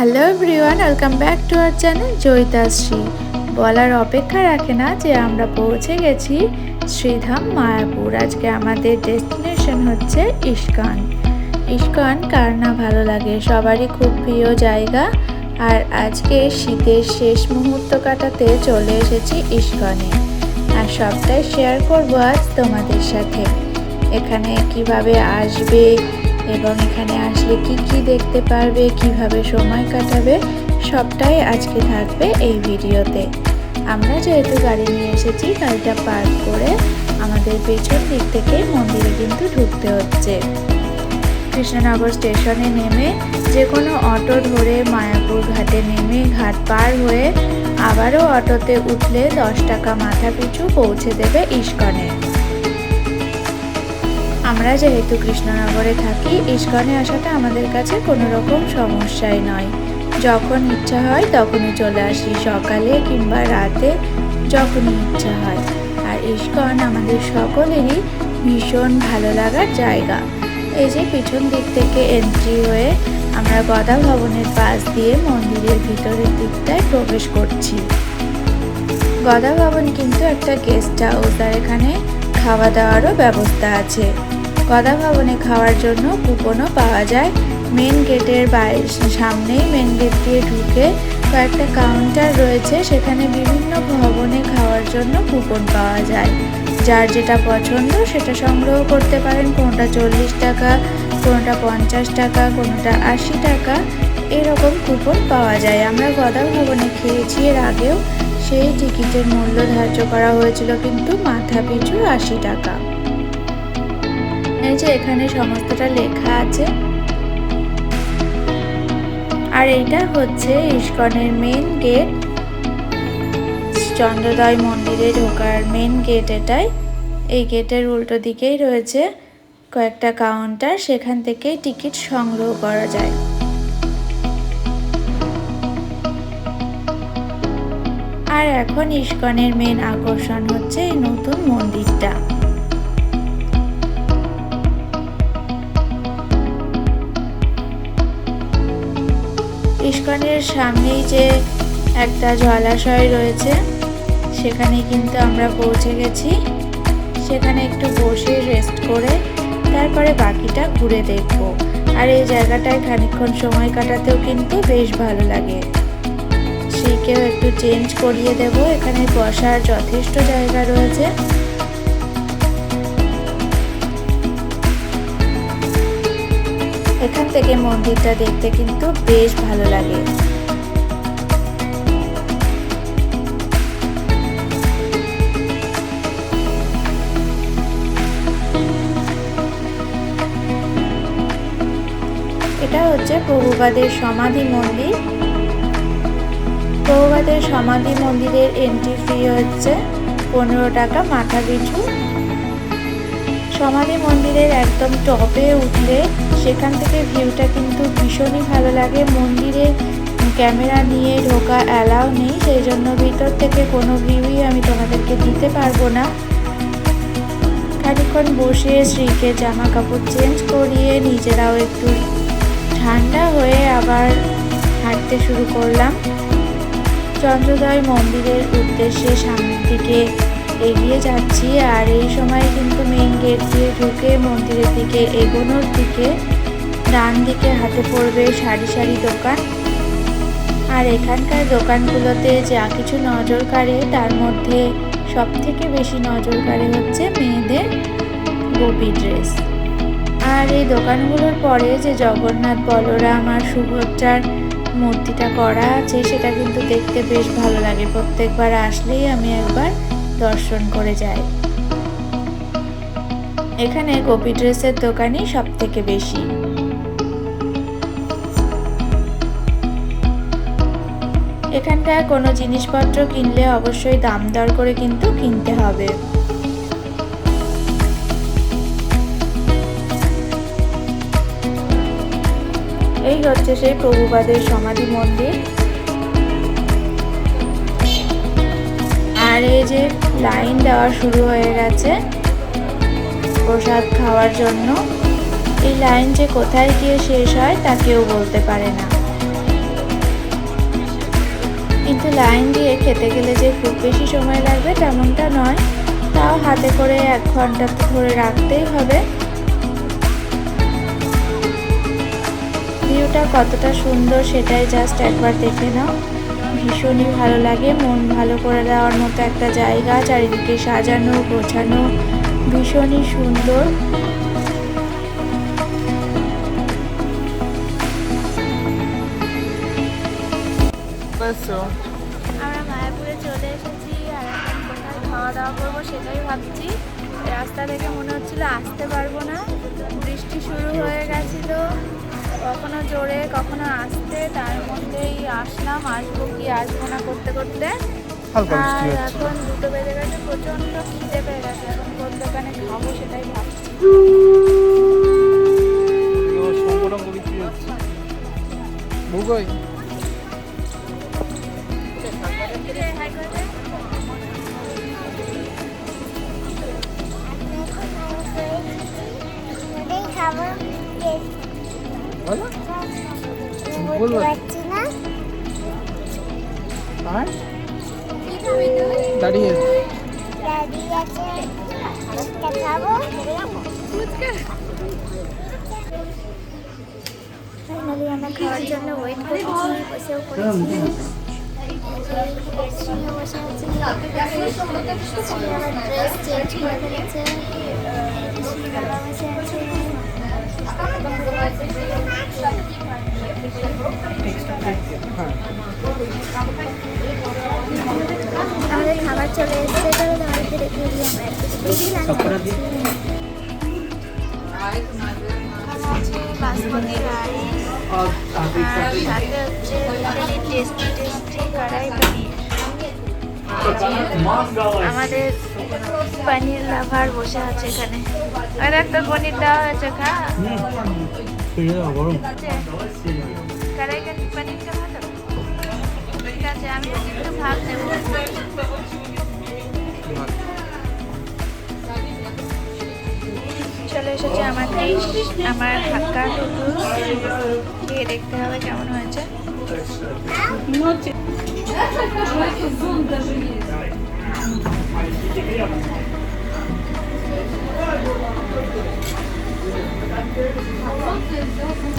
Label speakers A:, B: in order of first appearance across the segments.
A: Hello everyone welcome back to our channel Joyitashree বলার অপেক্ষা রাখে না যে আমরা পৌঁছে গেছি শ্রীধাম মায়াপুর। আজকে আমাদের ডেস্টিনেশন হচ্ছে ইস্কন। ইস্কন কার না ভালো লাগে? সবারই খুব প্রিয় জায়গা। আর আজকে শীতের শেষ মুহূর্ত কাটাতে চলে এসেছি ইস্কনে। আর সবটাই শেয়ার করব আজ তোমাদের সাথে। এখানে কীভাবে আসবে এবং এখানে আসলে কি কি দেখতে পারবে, কীভাবে সময় কাটাবে, সবটাই আজকে থাকবে এই ভিডিওতে। আমরা যেহেতু গাড়ি নিয়ে এসেছি, গাড়িটা পার্ক করে আমাদের পেছন দিক থেকে মন্দিরে কিন্তু ঢুকতে হচ্ছে। কৃষ্ণনগর স্টেশনে নেমে যে কোনো অটো ধরে মায়াপুর ঘাটে নেমে ঘাট পার হয়ে আবারও অটোতে উঠলে দশ টাকা মাথা পিছু পৌঁছে দেবে ইস্কনে। আমরা যেহেতু কৃষ্ণনগরে থাকি ইস্কনে আসাটা আমাদের কাছে কোনো রকম সমস্যাই নয়। যখন ইচ্ছা হয় তখনই চলে আসি, সকালে কিংবা রাতে যখনই ইচ্ছা হয়। আর ইস্কন আমাদের সকলেরই ভীষণ ভালো লাগার জায়গা। এই যে পিছন দিক থেকে এন্ট্রি হয়ে আমরা গদা ভবনের পাশ দিয়ে মন্দিরের ভিতরের দিকটায় প্রবেশ করছি। গদা ভবন কিন্তু একটা গেস্ট হাউস আর এখানে খাওয়া দাওয়ারও ব্যবস্থা আছে। গদা ভবনে খাওয়ার জন্য কুপনও পাওয়া যায়। মেন গেটের সামনেই মেন গেট দিয়ে ঢুকে কয়েকটা কাউন্টার রয়েছে। সেখানে বিভিন্ন ভবনে খাওয়ার জন্য কুপন পাওয়া যায়। যার যেটা পছন্দ সেটা সংগ্রহ করতে পারেন। কোনোটা চল্লিশ টাকা, কোনোটা পঞ্চাশ টাকা, কোনোটা আশি টাকা, এরকম কুপন পাওয়া যায়। আমরা গদা ভবনে খেয়েছি এর আগেও। সেই টিকিটের মূল্য ধার্য করা হয়েছিল কিন্তু মাথা পিছু আশি টাকা। এই যে এখানে সমস্তটা লেখা আছে। আর এইটা হচ্ছে ইস্কনের মেন গেট চন্দ্রদয় মন্দিরে ঢোকার মেন গেট এটাই। এই গেটের উল্টো দিকেই রয়েছে কয়েকটা কাউন্টার সেখান থেকেই টিকিট সংগ্রহ করা যায়। আর এখন ইস্কনের মেন আকর্ষণ হচ্ছে এই নতুন মন্দিরটা। ইস্কনের সামনেই যে একটা জলাশয় রয়েছে, সেখানে কিন্তু আমরা পৌঁছে গেছি। সেখানে একটু বসে রেস্ট করে তারপরে বাকিটা ঘুরে দেখব। আর এই জায়গাটায় খানিক্ষণ সময় কাটাতেও কিন্তু বেশ ভালো লাগে। সেইকেও একটু চেঞ্জ করিয়ে দেব। এখানে বসার যথেষ্ট জায়গা রয়েছে। এখান থেকে মন্দিরটা দেখতে কিন্তু বেশ ভালো লাগে। হচ্ছে প্রভুবাদের সমাধি মন্দির। প্রভুবাদের সমাধি মন্দিরের এন্ট্রি ফি হচ্ছে পনেরো টাকা মাথা পিছু সমাধি মন্দিরের একদম টপে উঠলে সেখান থেকে ভিউটা কিন্তু ভীষণই ভালো লাগে। মন্দিরে ক্যামেরা নিয়ে ঢোকা অ্যালাও নেই, সেই জন্য ভিতর থেকে কোনো ভিউই আমি তোমাদেরকে দিতে পারব না। খানিক্ষণ বসে শ্রীকে জামা কাপড় চেঞ্জ করিয়ে নিজেরাও একটু ঠান্ডা হয়ে আবার হাঁটতে শুরু করলাম। চন্দ্রোদয় মন্দিরের উদ্দেশ্যে সামনের দিকে এগিয়ে যাচ্ছি আর এই সময় কিন্তু মেন গেট দিয়ে ঢুকে মন্দিরের দিকে এগোনোর দিকে ডান দিকে হাতে পড়বে সারি সারি দোকান। আর এখানকার দোকানগুলোতে যা কিছু নজর কাড়ে, তার মধ্যে সব থেকে বেশি নজর কাড়ে হচ্ছে মেয়েদের গোপি ড্রেস আর এই দোকানগুলোর পরে যে জগন্নাথ, বলরাম আর সুভদ্রার মূর্তিটা করা আছে, সেটা কিন্তু দেখতে বেশ ভালো লাগে। প্রত্যেকবার আসলেই আমি একবার দর্শন করে যাই। এখানে গোপী ড্রেসের দোকানই সব থেকে বেশি। এখানকার কোনো জিনিসপত্র কিনলে অবশ্যই দাম দর করে কিন্তু কিনতে হবে। এই হচ্ছে সেই প্রভুবাদের সমাধি মন্দির। আর এই যে লাইন দেওয়া শুরু হয়ে গেছে প্রসাদ খাওয়ার জন্য। এই লাইন যে কোথায় গিয়ে শেষ হয় তা কেউ বলতে পারে না। কিন্তু লাইন দিয়ে খেতে গেলে যে খুব বেশি সময় লাগবে তেমনটা নয়। তাও হাতে করে এক ঘণ্টা ধরে রাখতেই হবে। ভিউটা কতটা সুন্দর সেটাই জাস্ট একবার দেখে নাও। ভীষণই ভালো লাগে মন ভালো করে দেওয়ার মতো একটা জায়গা চারিদিকে সাজানো গোছানো ভীষণই সুন্দর। আমরা মায়াপুরে চলে এসেছি আর এখন কোথায় খাওয়া দাওয়া করব সেটাই ভাবছি। রাস্তা থেকে মনে হচ্ছিল আসতে পারব না। বৃষ্টি শুরু হয়ে গেছিল। কখনো জোরে কখনো আসতে তার মধ্যেই আসলাম আসব কি আসব না করতে করতে। আর এখন দুটো বেজে গেছে প্রচণ্ড খিদে পেয়ে গেছে। এখন কোন দোকানে খাব সেটাই ভাবছি।
B: ভূগোল।
C: খাব.
B: বলো। বলব। আর? দাঁড়িয়ে।
C: আমরা খাওয়ার জন্য ওয়েট করছি বসেও আছে ড্রেস চেঞ্জ করে ফেলেছে চলে এসেছে তবে তোমাদেরকে দেখিয়ে দিই আমরা একটু
A: বাসমতি রাইস আর সাথে হচ্ছে টেস্টি টেস্টি কড়াই পনির আমাদের পনির লাভার বসে আছে এখানে আর একটা পনির দেওয়া হয়েছে খা কড়াই পনিরটা ভালো ঠিক আছে আমি একটু ভাত নেব চলে এসেছে আমার আমার হাক্কা নুডলস দিয়ে দেখতে হবে কেমন হয়েছে। বাবা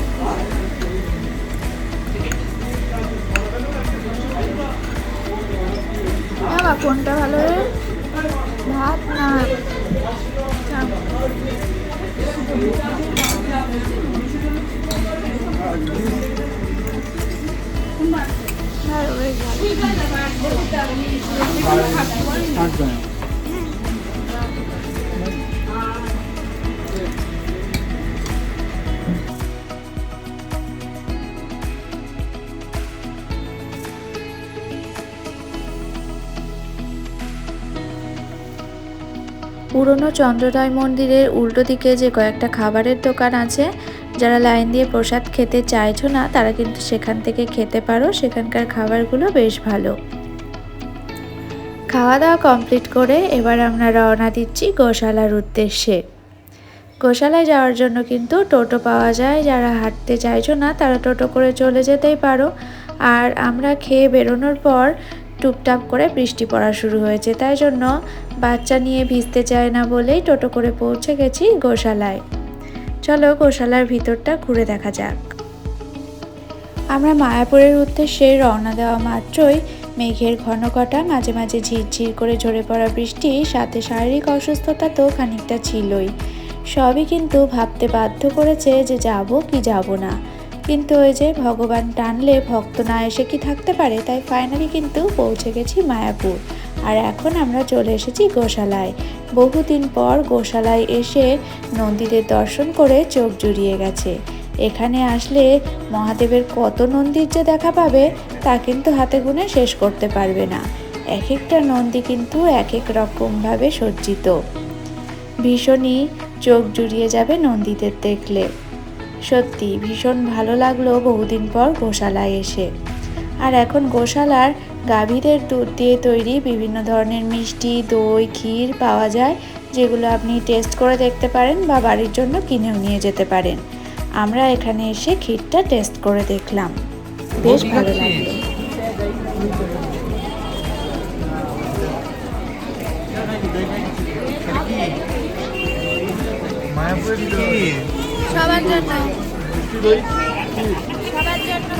A: পুরনো চন্দ্রদয় মন্দিরের উল্টো দিকে যে কয়েকটা খাবারের দোকান আছে, যারা লাইন দিয়ে প্রসাদ খেতে চাইছো না, তারা কিন্তু সেখান থেকে খেতে পারো। সেখানকার খাবারগুলো বেশ ভালো। খাওয়া দাওয়া কমপ্লিট করে এবার আমরা রওনা দিচ্ছি গোশালার উদ্দেশ্যে। গোশালায় যাওয়ার জন্য কিন্তু টোটো পাওয়া যায়। যারা হাঁটতে চাইছো না, তারা টোটো করে চলে যেতেই পারো। আর আমরা খেয়ে বেরোনোর পর টুপটাপ করে বৃষ্টি পড়া শুরু হয়েছে, তাই জন্য বাচ্চা নিয়ে ভিজতে চায় না বলেই টোটো করে পৌঁছে গেছি গোশালায়। চলো গোশালার ভিতরটা ঘুরে দেখা যাক। আমরা মায়াপুরের উদ্দেশ্যে রওনা দেওয়া মাত্রই মেঘের ঘন কটা, মাঝে মাঝে ঝিরঝির করে ঝরে পড়া বৃষ্টি, সাথে শারীরিক অসুস্থতা তো খানিকটা ছিলই। সবই কিন্তু ভাবতে বাধ্য করেছে যে যাব কি যাব না। কিন্তু ওই যে ভগবান টানলে ভক্ত না এসে কি থাকতে পারে? তাই ফাইনালি কিন্তু পৌঁছে গেছি মায়াপুর। আর এখন আমরা চলে এসেছি গোশালায়। বহুদিন পর গোশালায় এসে নন্দীদের দর্শন করে চোখ জুড়িয়ে গেছে। এখানে আসলে মহাদেবের কত নন্দীর যে দেখা পাবে, তা কিন্তু হাতে গুনে শেষ করতে পারবে না। এক একটা নন্দী কিন্তু এক এক রকমভাবে সজ্জিত। ভীষণই চোখ জুড়িয়ে যাবে নন্দীদের দেখলে। সত্যি ভীষণ ভালো লাগল বহুদিন পর গোশালায় এসে। আর এখন গোশালার গাভীদের দুধ দিয়ে তৈরি বিভিন্ন ধরনের মিষ্টি দই ক্ষীর পাওয়া যায় যেগুলো আপনি টেস্ট করে দেখতে পারেন বা বাড়ির জন্য কিনেও নিয়ে যেতে পারেন। আমরা এখানে এসে ক্ষীরটা টেস্ট করে দেখলাম। বেশ ভালো লাগল।
B: মায়াপুরের
C: সবার জন্য। সবার
B: দেখা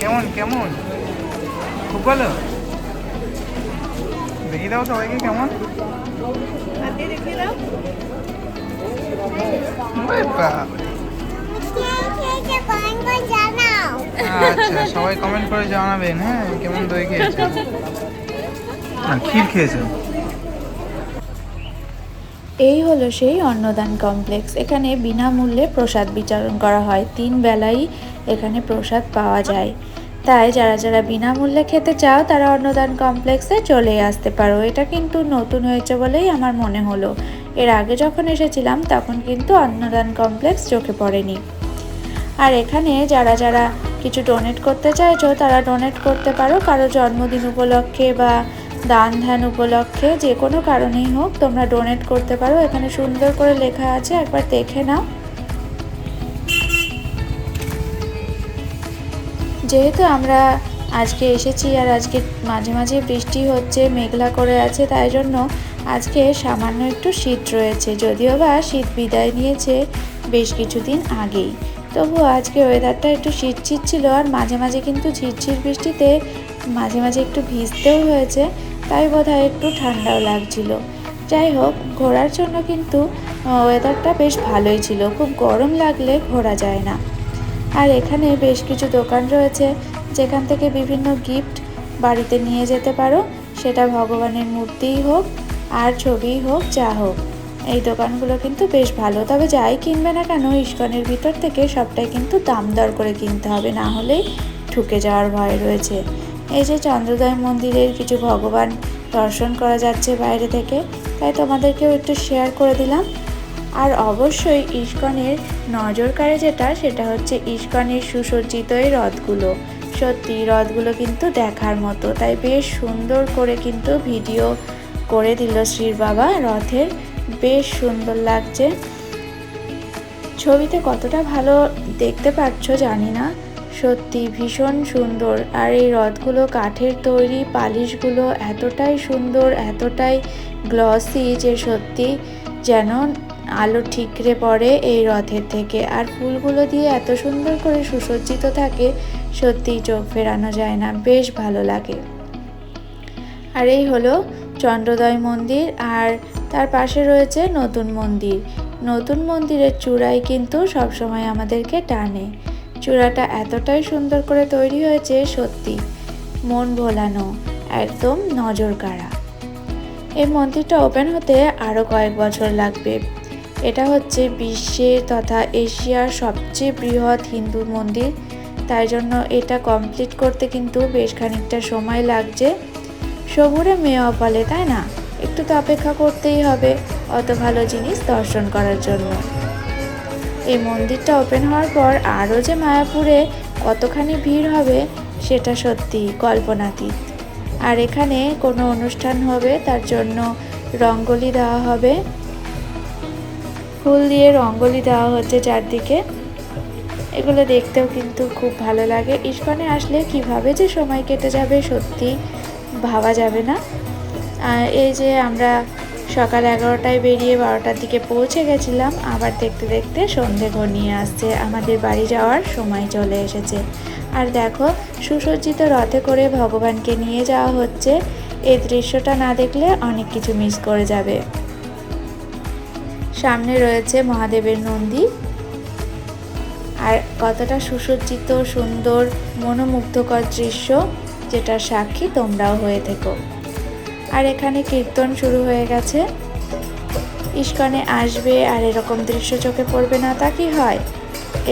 B: কেমন কেমন? খুব ভালো? দেখি দাও সবাইকে কেমন? ওরে বাপ। আচ্ছা সবাই কমেন্ট করে জানাবেন হ্যাঁ কেমন দই ক্ষীর
A: এই হলো সেই অন্নদান কমপ্লেক্স এখানে বিনামূল্যে প্রসাদ বিতরণ করা হয়। তিন বেলাই এখানে প্রসাদ পাওয়া যায়। তাই যারা যারা বিনামূল্যে খেতে চাও, তারা অন্নদান কমপ্লেক্সে চলে আসতে পারো। এটা কিন্তু নতুন হয়েছে বলেই আমার মনে হলো। এর আগে যখন এসেছিলাম, তখন কিন্তু অন্নদান কমপ্লেক্স চোখে পড়েনি। আর এখানে যারা যারা কিছু ডোনেট করতে চাইছো, তারা ডোনেট করতে পারো। কারও জন্মদিন উপলক্ষে বা দান ধ্যান উপলক্ষে, যে কোনো কারণেই হোক তোমরা ডোনেট করতে পারো। এখানে সুন্দর করে লেখা আছে, একবার দেখে নাও। যেহেতু আমরা আজকে এসেছি আর আজকে মাঝে মাঝে বৃষ্টি হচ্ছে, মেঘলা করে আছে, তাই জন্য আজকে সামান্য একটু শীত রয়েছে। যদিও বা শীত বিদায় নিয়েছে বেশ কিছুদিন আগেই। তবুও আজকে ওয়েদারটা একটু শীত শীত ছিল আর মাঝে মাঝে কিন্তু ঝিরঝির বৃষ্টিতে মাঝে মাঝে একটু ভিজতেও হয়েছে, তাই বোধহয় একটু ঠান্ডাও লাগছিল। যাই হোক ঘোরার জন্য কিন্তু ওয়েদারটা বেশ ভালোই ছিল। খুব গরম লাগলে ঘোরা যায় না। আর এখানে বেশ কিছু দোকান রয়েছে, যেখান থেকে বিভিন্ন গিফট বাড়িতে নিয়ে যেতে পারো। সেটা ভগবানের মূর্তিই হোক, আর ছবিই হোক, যা হোক। এই দোকানগুলো কিন্তু বেশ ভালো। তবে যাই কিনবে না কেন, ইস্কনের ভিতর থেকে সবটাই কিন্তু দাম দর করে কিনতে হবে, না হলেই ঠুকে যাওয়ার ভয় রয়েছে। এই যে চন্দ্রোদয় মন্দিরের কিছু ভগবান দর্শন করা যাচ্ছে বাইরে থেকে, তাই তোমাদেরকেও একটু শেয়ার করে দিলাম। আর অবশ্যই ইস্কনের নজর কাড়ে যেটা, সেটা হচ্ছে ইস্কনের সুসজ্জিত এই রথগুলো সত্যি রথগুলো কিন্তু দেখার মতো, তাই বেশ সুন্দর করে কিন্তু ভিডিও করে দিল শ্রীর বাবা রথের বেশ সুন্দর লাগছে। ছবিতে কতটা ভালো দেখতে পাচ্ছ জানি না। সত্যি ভীষণ সুন্দর। আর এই রথগুলো, কাঠের তৈরি, পালিশগুলো এতটাই সুন্দর, এতটাই গ্লসি যে সত্যি যেন আলো ঠিকরে পড়ে এই রথের থেকে। আর ফুলগুলো দিয়ে এত সুন্দর করে সুসজ্জিত থাকে সত্যিই চোখ ফেরানো যায় না। বেশ ভালো লাগে। আর এই হলো চন্দ্রোদয় মন্দির। আর তার পাশে রয়েছে নতুন মন্দির। নতুন মন্দিরের চূড়াই কিন্তু সবসময় আমাদেরকে টানে। চূড়াটা এতটাই সুন্দর করে তৈরি হয়েছে সত্যি। মন ভোলানো, একদম নজর কাড়া। এই মন্দিরটা ওপেন হতে আরও কয়েক বছর লাগবে। এটা হচ্ছে বিশ্বের তথা এশিয়ার সবচেয়ে বৃহৎ হিন্দু মন্দির। তাই জন্য এটা কমপ্লিট করতে কিন্তু বেশ খানিকটা সময় লাগছে। সবুরে মেয়ে অপালে, তাই না? একটু তো অপেক্ষা করতেই হবে, অত ভালো জিনিস দর্শন করার জন্য। এই মন্দিরটা ওপেন হওয়ার পর আরও যে মায়াপুরে কতখানি ভিড় হবে, সেটা সত্যি কল্পনাতীত। আর এখানে কোনো অনুষ্ঠান হবে, তার জন্য রঙ্গোলি দেওয়া হবে। ফুল দিয়ে রঙ্গোলি দেওয়া হচ্ছে চারদিকে। এগুলো দেখতেও কিন্তু খুব ভালো লাগে। ইস্কনে আসলে কীভাবে যে সময় কেটে যাবে সত্যি ভাবা যাবে না। এই যে আমরা সকাল এগারোটায় বেরিয়ে বারোটার দিকে পৌঁছে গেছিলাম, আবার দেখতে দেখতে সন্ধে ঘনিয়ে আসছে, আমাদের বাড়ি যাওয়ার সময় চলে এসেছে। আর দেখো, সুসজ্জিত রথে করে ভগবানকে নিয়ে যাওয়া হচ্ছে, এই দৃশ্যটা না দেখলে অনেক কিছু মিস করে যাবে। সামনে রয়েছে মহাদেবের নন্দী। আর কতটা সুসজ্জিত, সুন্দর, মনোমুগ্ধকর দৃশ্য, যেটার সাক্ষী তোমরাও হয়ে থেকো। আর এখানে কীর্তন শুরু হয়ে গেছে। ইস্কনে আসবে আর এরকম দৃশ্য চোখে পড়বে না, তা কি হয়?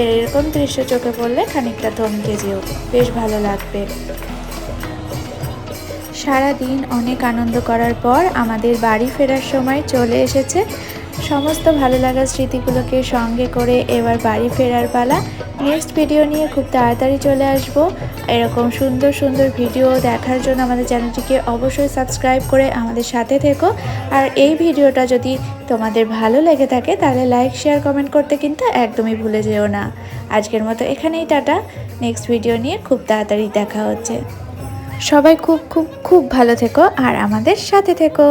A: এর এরকম দৃশ্য চোখে পড়লে খানিকটা ধমকে যেও, বেশ ভালো লাগবে। সারা দিন অনেক আনন্দ করার পর আমাদের বাড়ি ফেরার সময় চলে এসেছে সমস্ত ভালো লাগার স্মৃতিগুলোকে সঙ্গে করে এবার বাড়ি ফেরার পালা। নেক্সট ভিডিও নিয়ে খুব তাড়াতাড়ি চলে আসব। এরকম সুন্দর সুন্দর ভিডিও দেখার জন্য আমাদের চ্যানেলটিকে অবশ্যই সাবস্ক্রাইব করে আমাদের সাথে থেকো। আর এই ভিডিওটা যদি তোমাদের ভালো লেগে থাকে, তাহলে লাইক শেয়ার কমেন্ট করতে কিন্তু একদমই ভুলে যেও না। আজকের মতো এখানেই টাটা। নেক্সট ভিডিও নিয়ে খুব তাড়াতাড়ি দেখা হচ্ছে। সবাই খুব খুব খুব ভালো থেকো। আর আমাদের সাথে থেকো।